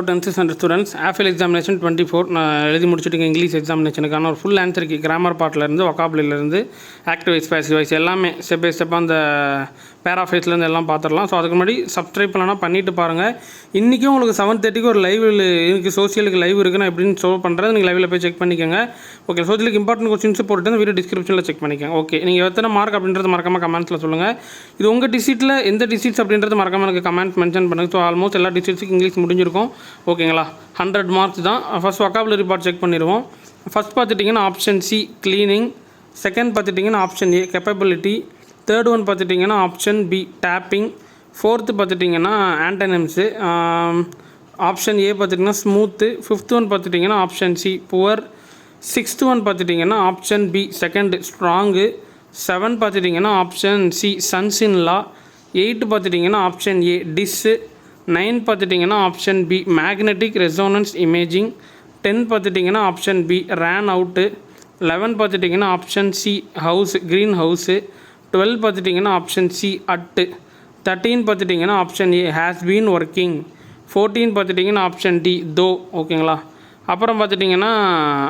Tenth and students ஆஃபில் examination twenty four நான் எழுதி முடிச்சுட்டு இங்கிலீஷ் எக்ஸாமினேஷனுக்கான ஒரு ஃபுல் ஆன்சருக்கு கிராமர் பார்ட்லேருந்து ஒக்காப்லேருந்து ஆக்டிவ் வைஸ் பேசிவ் வைஸ் எல்லாமே ஸ்டெப் பை ஸ்டெப்பாக அந்த பேராஃபேஸ்லேருந்து எல்லாம் பார்த்துடலாம் ஸோ அதுக்கு முன்னாடி சப்ஸ்கிரைப் பண்ணலாம் பண்ணிட்டு பாருங்கள் இன்றைக்கும் உங்களுக்கு செவன் தேர்ட்டிக்கு ஒரு லைவ் இருக்குது சோசியலுக்கு லைவ் இருக்குது நான் எப்படின்னு ஷோ பண்ணுறது நீங்கள் லைவில் போய் செக் பண்ணிக்கோங்க. ஓகே சோசியலுக்கு இம்பார்ட்டன்ட் கொஸ்டின்ஸ் போட்டு அந்த வீடியோ டிஸ்கிரிப்ஷனில் செக் பண்ணிக்கோங்க. ஓகே நீங்கள் எத்தனை மார்க் அப்படின்றது மறக்காமல் கமெண்ட்ஸில் சொல்லுங்கள் இது உங்கள் டிசிட்டில் எந்த டிசிட்ஸ் அப்படின்றது மறக்காமல் எனக்கு கமெண்ட் மென்ஷன் பண்ணுங்கள் ஸோ ஆல்மோஸ்ட் எல்லா டிசிட்ஸுக்கும் இங்கிலீஷ் முடிஞ்சிருக்கும். ஓகேங்களா? ஹண்ட்ரட் மார்க்ஸ் தான். ஃபஸ்ட் வக்காபுலரி பார்ட் செக் பண்ணிடுவோம். ஃபஸ்ட் பார்த்துட்டிங்கன்னா ஆப்ஷன் சி க்ளீனிங் செகண்ட் பார்த்துட்டிங்கன்னா option A capability third one பார்த்துட்டிங்கன்னா ஆப்ஷன் பி டேப்பிங் ஃபோர்த்து பார்த்துட்டிங்கன்னா ஆண்டனம்ஸு ஆப்ஷன் ஏ பார்த்துட்டிங்கன்னா ஸ்மூத்து ஃபிஃப்த் ஒன் பார்த்துட்டிங்கன்னா option C poor sixth one பார்த்துட்டிங்கன்னா option B second strong seven பார்த்துட்டிங்கன்னா option C sons in law eight பார்த்துட்டிங்கன்னா option A டிஸ்ஸு nine பார்த்துட்டிங்கன்னா option B magnetic resonance imaging ten பார்த்துட்டிங்கன்னா option B ran out. Eleven பார்த்துட்டிங்கன்னா option C house green house. Twelve பார்த்துட்டிங்கன்னா option C at. Thirteen பார்த்துட்டிங்கன்னா option A has been working fourteen பார்த்துட்டிங்கன்னா option D தோ ஓகேங்களா? அப்புறம் பார்த்துட்டிங்கன்னா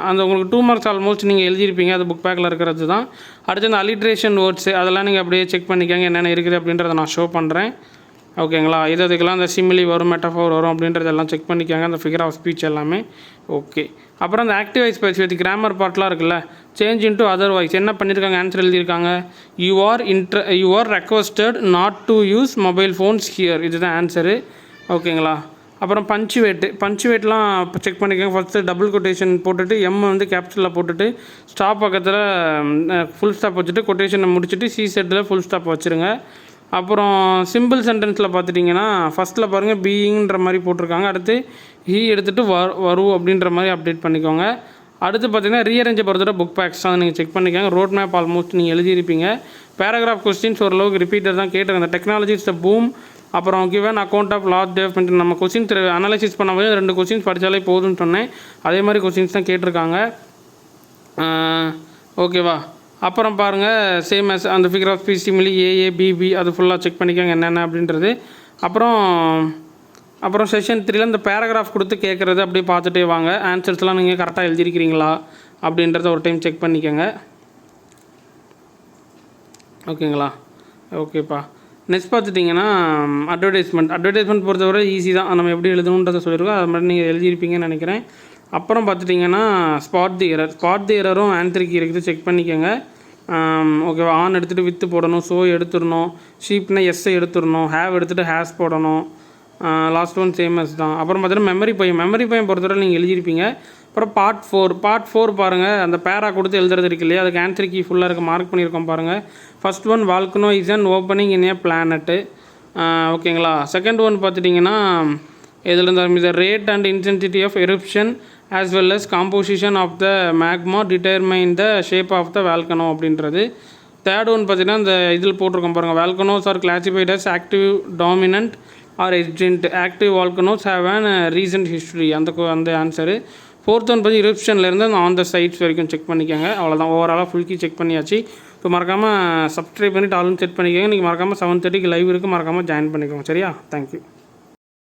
அந்த உங்களுக்கு டூ மார்க்ஸ் ஆல்மோஸ்ட் நீங்கள் எழுதியிருப்பீங்க. அது புக் பேக்கில் இருக்கிறது தான். அடுத்து அந்த அலிட்ரேஷன் வேர்ட்ஸு அதெல்லாம் நீங்கள் அப்படியே செக் பண்ணிக்கோங்க. என்னென்ன இருக்குது அப்படின்றத நான் ஷோ பண்ணுறேன் ஓகேங்களா? இது அதுக்கெல்லாம் அந்த சிமிலி வரும் மெட்டாஃபோர் வரும் அப்படின்றதெல்லாம் செக் பண்ணிக்காங்க. அந்த ஃபிகர் ஆஃப் ஸ்பீச் எல்லாமே. ஓகே. அப்புறம் அந்த active voice passive with grammar பார்ட்லாம் இருக்குல்ல? சேஞ்ச் இன்ட்டு அதர் வாய்ஸ் என்ன பண்ணியிருக்காங்க ஆன்சர் எழுதியிருக்காங்க. You are இன்ட்ர you are requested not to use mobile phones here இதுதான் ஆன்சரு ஓகேங்களா? அப்புறம் பஞ்சுவேட்டு பஞ்சுவேட்லாம் செக் பண்ணிக்கோங்க. ஃபஸ்ட்டு டபுள் கொட்டேஷன் போட்டுட்டு எம் வந்து கேப்சலில் போட்டுட்டு ஸ்டாப் பக்கத்தில் ஃபுல் ஸ்டாப் வச்சுட்டு கொட்டேஷனை முடிச்சுட்டு சி செட்டில் ஃபுல் ஸ்டாப் வச்சுருங்க. அப்புறம் சிம்பிள் சென்டென்ஸில் பார்த்துட்டிங்கன்னா ஃபஸ்ட்டில் பாருங்கள் பீயிங்கிற மாதிரி போட்டிருக்காங்க. அடுத்து ஹீ எடுத்துகிட்டு வரு வரும் அப்படின்ற மாதிரி அப்டேட் பண்ணிக்கோங்க. அடுத்து பார்த்தீங்கன்னா ரீஅரேஞ்சை பொறுத்தவரை புக் பேக்ஸ் தான் நீங்கள் செக் பண்ணிக்கோங்க. ரோட் மேப் ஆல்மோஸ்ட் நீங்கள் எழுதியிருப்பீங்க. பேராகிராஃப் கொஸ்டின்ஸ் ஓரளவுக்கு ரிப்பீட்டர் தான் கேட்டிருக்காங்க டெக்னாலஜி இஸ் த பூம் அப்புறம் given account of loss development நம்ம கொஸ்டின்ஸ் பண்ண பண்ணும்போது ரெண்டு கொஸ்டின்ஸ் படித்தாலே போதும்னு சொன்னேன். அதே மாதிரி கொஸ்டின்ஸ் தான் கேட்டிருக்காங்க. ஓகேவா அப்புறம் பாருங்கள் சேம் அஸ் அந்த figure of speech simile AA BB அது ஃபுல்லாக செக் பண்ணிக்கோங்க என்னென்ன அப்படின்றது. அப்புறம் அப்புறம் செஷன் த்ரீல இந்த பேராகிராஃப் கொடுத்து கேட்குறது அப்படியே பார்த்துட்டே வாங்க. ஆன்சர்ஸ்லாம் நீங்கள் கரெக்டாக எழுதிருக்கிறீங்களா அப்படின்றத ஒரு டைம் செக் பண்ணிக்கோங்க. ஓகேங்களா ஓகேப்பா நெக்ஸ்ட் பார்த்துட்டிங்கன்னா அட்வர்டைஸ்மெண்ட் அட்வர்டைஸ்மெண்ட் பொறுத்தவரை ஈஸி தான். நம்ம எப்படி எழுதணுன்றதை சொல்லியிருக்கோம். அது மாதிரி நீங்கள் எழுதியிருப்பீங்கன்னு நினைக்கிறேன். அப்புறம் பார்த்துட்டிங்கன்னா spot the error spot the எரரும் ஆன்சருக்கு இருக்குது. செக் பண்ணிக்கோங்க. ஓகேவா ஆன் எடுத்துகிட்டு வித்து போடணும் ஸோ எடுத்துடணும். ஷீப்னா எஸ்ஸை எடுத்துடணும் ஹேவ் எடுத்துகிட்டு ஹேஸ் போடணும். லாஸ்ட் ஒன் சேமஸ் தான். அப்புறம் பார்த்தீங்கன்னா மெமரி பையன் மெமரி பையன் பொறுத்தவரை நீங்கள் எழுதியிருப்பீங்க. அப்புறம் பார்ட் ஃபோர் பார்ட் ஃபோர் பாருங்கள் அந்த பேரா கொடுத்து எழுதுறது இருக்கு இல்லையா? அதுக்கு ஆன்சர் கீ ஃபுல்லாக இருக்க மார்க் பண்ணியிருக்கோம் பாருங்கள் first one volcano is and opening in a planet ஓகேங்களா செகண்ட் ஒன் பார்த்துட்டிங்கன்னா இதில் இந்த இந்த rate and intensity of eruption as well as composition of the magma determine the shape of the volcano அப்படின்றது. தேர்ட் ஒன் பார்த்தீங்கன்னா இந்த இதில் போட்டிருக்கோம் பாருங்கள் volcanoes are classified as active dominant are agent active volcanoes have an recent history அந்த அந்த answer fourth one பற்றி இருந்து அந்த ஆன் த சைட்ஸ் வரைக்கும் செக் பண்ணிக்கோங்க. அவ்வளோதான் ஓவராலாக ஃபுல்கி செக் பண்ணியாச்சு. இப்போ மறக்காமல் சப்ஸ்கிரைப் பண்ணிவிட்டு ஆளும் செட் பண்ணிக்கோங்க. நீங்கள் மறக்காமல் செவன் தேர்ட்டிக்கு லைவ் இருக்குது மறக்காமல் ஜாயின் பண்ணிக்கோங்க. சரியா? தேங்க்யூ